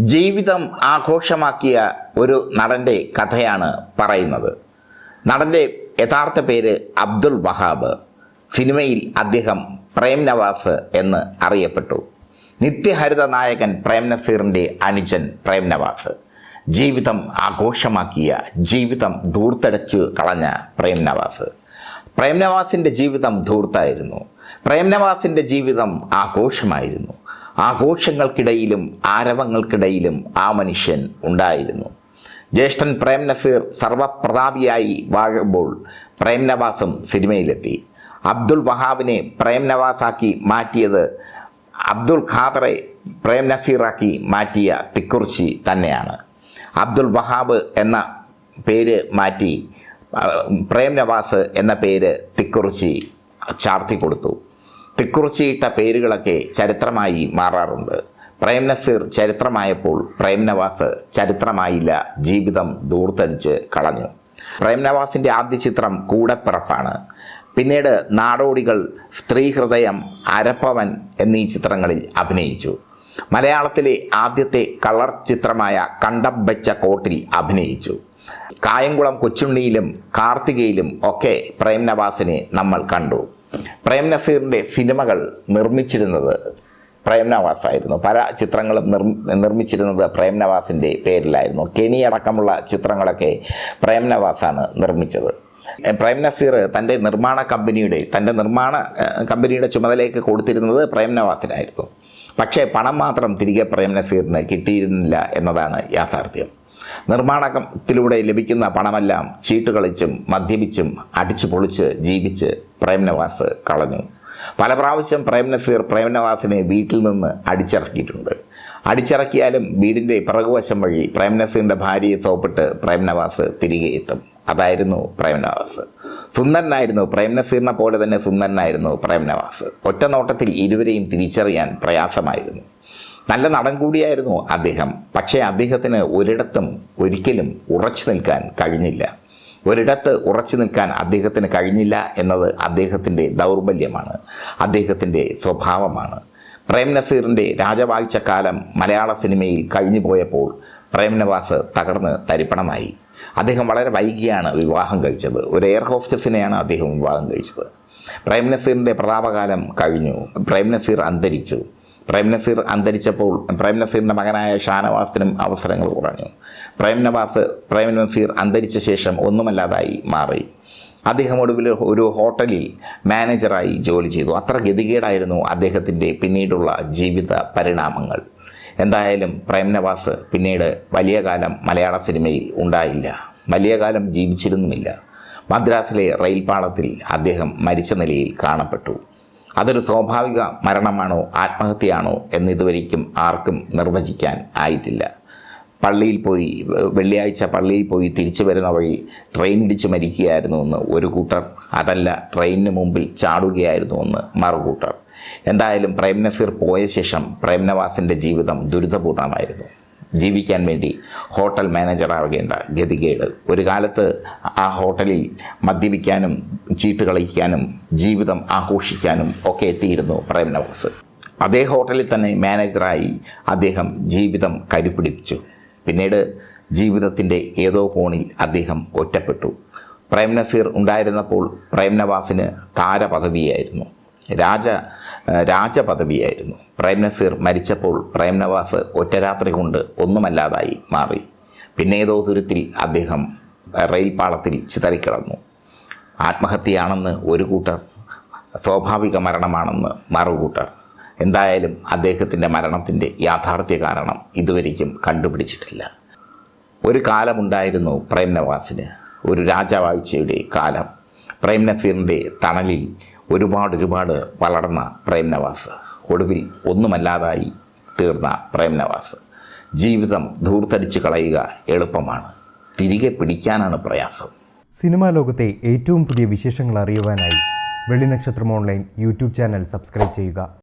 ജീവിതം ആഘോഷമാക്കിയ ഒരു നടന്റെ കഥയാണ് പറയുന്നത്. നടന്റെ യഥാർത്ഥ പേര് അബ്ദുൾ വഹാബ്. സിനിമയിൽ അദ്ദേഹം പ്രേം നവാസ് എന്ന് അറിയപ്പെട്ടു. നിത്യഹരിത നായകൻ പ്രേം നസീറിന്റെ അനുജൻ പ്രേം നവാസ്. ജീവിതം ആഘോഷമാക്കിയ ജീവിതം ധൂർത്തടച്ചു കളഞ്ഞ പ്രേം നവാസ്. പ്രേം നവാസിന്റെ ജീവിതം ധൂർത്തായിരുന്നു. പ്രേം നവാസിന്റെ ജീവിതം ആഘോഷമായിരുന്നു. ആഘോഷങ്ങൾക്കിടയിലും ആരവങ്ങൾക്കിടയിലും ആ മനുഷ്യൻ ഉണ്ടായിരുന്നു. ജ്യേഷ്ഠൻ പ്രേം നസീർ സർവപ്രതാപിയായി വാഴുമ്പോൾ പ്രേം നവാസും സിനിമയിലെത്തി. അബ്ദുൾ വഹാബിനെ പ്രേം നവാസാക്കി മാറ്റിയത് അബ്ദുൾ ഖാദറെ പ്രേം നസീറാക്കി മാറ്റിയ തിക്കുറിശി തന്നെയാണ്. അബ്ദുൾ വഹാബ് എന്ന പേര് മാറ്റി പ്രേം നവാസ് എന്ന പേര് തിക്കുറിശി ചാർത്തി കൊടുത്തു. തിക്കുറിച്ചിയിട്ട പേരുകളൊക്കെ ചരിത്രമായി മാറാറുണ്ട്. പ്രേം നസീർ ചരിത്രമായപ്പോൾ പ്രേം നവാസ് ചരിത്രമായില്ല ജീവിതം ദൂർത്തടിച്ച് കളഞ്ഞു. പ്രേം നവാസിന്റെ ആദ്യ ചിത്രം കൂടപ്പിറപ്പാണ്. പിന്നീട് നാടോടികൾ സ്ത്രീഹൃദയം അരപ്പവൻ എന്നീ ചിത്രങ്ങളിൽ അഭിനയിച്ചു. മലയാളത്തിലെ ആദ്യത്തെ കളർ ചിത്രമായ കണ്ടം വെച്ച കോട്ടിൽ അഭിനയിച്ചു. കായംകുളം കൊച്ചുണ്ണിയിലും കാർത്തികയിലും ഒക്കെ പ്രേം നവാസിനെ നമ്മൾ കണ്ടു. പ്രേം നസീറിന്റെ സിനിമകൾ നിർമ്മിച്ചിരുന്നത് പ്രേം നവാസ് ആയിരുന്നു പല ചിത്രങ്ങളും നിർ നിർമ്മിച്ചിരുന്നത് പ്രേം നവാസിന്റെ പേരിലായിരുന്നു. കെണിയടക്കമുള്ള ചിത്രങ്ങളൊക്കെ പ്രേം നവാസാണ് നിർമ്മിച്ചത്. പ്രേം നസീർ തന്റെ നിർമ്മാണ കമ്പനിയുടെ തന്റെ നിർമ്മാണ കമ്പനിയുടെ ചുമതലയൊക്കെ കൊടുത്തിരുന്നത് പ്രേം നവാസിനായിരുന്നു. പക്ഷേ പണം മാത്രം തിരികെ പ്രേം നസീറിന് കിട്ടിയിരുന്നില്ല എന്നതാണ് യാഥാർത്ഥ്യം. നിർമ്മാണത്തിലൂടെ ലഭിക്കുന്ന പണമെല്ലാം ചീട്ട് കളിച്ചും മദ്യപിച്ചും അടിച്ചു പൊളിച്ച് ജീവിച്ച് പ്രേംനവാസ് കളഞ്ഞു. പല പ്രാവശ്യം പ്രേം നസീർ പ്രേം നവാസിനെ വീട്ടിൽ നിന്ന് അടിച്ചിറക്കിയിട്ടുണ്ട്. അടിച്ചിറക്കിയാലും വീടിന്റെ പിറകുവശം വഴി പ്രേം നസീറിന്റെ ഭാര്യയെ സോപ്പിട്ട് പ്രേം നവാസ് തിരികെ എത്തും. അതായിരുന്നു പ്രേംനവാസ്. സുന്ദരനായിരുന്നു പ്രേം നസീറിനെ പോലെ തന്നെ സുന്ദരനായിരുന്നു പ്രേംനവാസ്. ഒറ്റ നോട്ടത്തിൽ ഇരുവരെയും തിരിച്ചറിയാൻ പ്രയാസമായിരുന്നു. നല്ല നടൻ കൂടിയായിരുന്നു അദ്ദേഹം. പക്ഷേ അദ്ദേഹത്തിന് ഒരിടത്തും ഒരിക്കലും ഉറച്ചു നിൽക്കാൻ കഴിഞ്ഞില്ല. ഒരിടത്ത് ഉറച്ചു നിൽക്കാൻ അദ്ദേഹത്തിന് കഴിഞ്ഞില്ല എന്നത് അദ്ദേഹത്തിന്റെ ദൗർബല്യമാണ്. അദ്ദേഹത്തിന്റെ സ്വഭാവമാണ്. പ്രേം നസീറിന്റെ രാജവാഴ്ചക്കാലം മലയാള സിനിമയിൽ കഴിഞ്ഞു പോയപ്പോൾ പ്രേം നവാസ് തകർന്ന് തരിപ്പണമായി. അദ്ദേഹം വളരെ വൈകിയാണ് വിവാഹം കഴിച്ചത്. ഒരു എയർ ഹോസ്റ്റസിനെയാണ് അദ്ദേഹം വിവാഹം കഴിച്ചത്. പ്രേം നസീറിന്റെ പ്രതാപകാലം കഴിഞ്ഞു. പ്രേം നസീർ അന്തരിച്ചു. പ്രേം നസീർ അന്തരിച്ചപ്പോൾ പ്രേം നസീറിന്റെ മകനായ ഷാനവാസിനും അവസരങ്ങൾ കുറഞ്ഞു. പ്രേം നവാസ് പ്രേം നസീർ അന്തരിച്ച ശേഷം ഒന്നുമല്ലാതായി മാറി. അദ്ദേഹം ഒടുവിൽ ഒരു ഹോട്ടലിൽ മാനേജറായി ജോലി ചെയ്തു. അത്ര ഗതികേടായിരുന്നു അദ്ദേഹത്തിന്റെ പിന്നീടുള്ള ജീവിത പരിണാമങ്ങൾ. എന്തായാലും പ്രേം നവാസ് പിന്നീട് വലിയ കാലം മലയാള സിനിമയിൽ ഉണ്ടായില്ല. വലിയ കാലം ജീവിച്ചിരുന്നുമില്ല. മദ്രാസിലെ റെയിൽ പാളത്തിൽ അദ്ദേഹം മരിച്ച നിലയിൽ കാണപ്പെട്ടു. അതൊരു സ്വാഭാവിക മരണമാണോ ആത്മഹത്യയാണോ എന്നിതുവരേക്കും ആർക്കും നിർവചിക്കാൻ ആയിട്ടില്ല. പള്ളിയിൽ പോയി വെള്ളിയാഴ്ച പള്ളിയിൽ പോയി തിരിച്ചു വരുന്ന വഴി ട്രെയിൻ ഇടിച്ച് മരിക്കുകയായിരുന്നു എന്ന് ഒരു കൂട്ടർ അതല്ല ട്രെയിനിന് മുമ്പിൽ ചാടുകയായിരുന്നു എന്ന് മറുകൂട്ടർ. എന്തായാലും പ്രേം നസീർ പോയ ശേഷം പ്രേം നവാസിന്റെ ജീവിതം ദുരിതപൂർണമായിരുന്നു. ജീവിക്കാൻ വേണ്ടി ഹോട്ടൽ മാനേജറാകേണ്ട ഗതികേട്. ഒരു കാലത്ത് ആ ഹോട്ടലിൽ മദ്യപിക്കാനും ചീട്ട് കളിക്കാനും ജീവിതം ആഘോഷിക്കാനും ഒക്കെ എത്തിയിരുന്നു പ്രേം നവാസ്. അതേ ഹോട്ടലിൽ തന്നെ മാനേജറായി അദ്ദേഹം ജീവിതം കരുപിടിപ്പിച്ചു. പിന്നീട് ജീവിതത്തിന്റെ ഏതോ കോണിൽ അദ്ദേഹം ഒറ്റപ്പെട്ടു. പ്രേം നസീർ ഉണ്ടായിരുന്നപ്പോൾ പ്രേം നവാസിന് താരപദവിയായിരുന്നു. രാജ രാജപദവിയായിരുന്നു. പ്രേം നസീർ മരിച്ചപ്പോൾ പ്രേം നവാസ് ഒറ്റരാത്രി കൊണ്ട് ഒന്നുമല്ലാതായി മാറി. പിന്നെ ഏതോ തുരുത്തിൽ അദ്ദേഹം റെയിൽ പാളത്തിൽ ചിതറിക്കിടന്നു. ആത്മഹത്യയാണെന്ന് ഒരു കൂട്ടർ സ്വാഭാവിക മരണമാണെന്ന് മറുകൂട്ടർ എന്തായാലും അദ്ദേഹത്തിന്റെ മരണത്തിന്റെ യാഥാർത്ഥ്യ കാരണം ഇതുവരെയും കണ്ടുപിടിച്ചിട്ടില്ല. ഒരു കാലമുണ്ടായിരുന്നു പ്രേം നവാസിന് ഒരു രാജവാഴ്ചയുടെ കാലം. പ്രേം നസീറിന്റെ തണലിൽ ഒരുപാട് ഒരുപാട് വളർന്ന പ്രേം നവാസ്. ഒടുവിൽ ഒന്നുമല്ലാതായി തീർന്ന പ്രേം നവാസ്. ജീവിതം ധൂർത്തടിച്ച് കളയുക എളുപ്പമാണ്. തിരികെ പിടിക്കാനാണ് പ്രയാസം. സിനിമാ ലോകത്തെ ഏറ്റവും പുതിയ വിശേഷങ്ങൾ അറിയുവാനായി Vellinakshatram online YouTube channel subscribe ചെയ്യുക.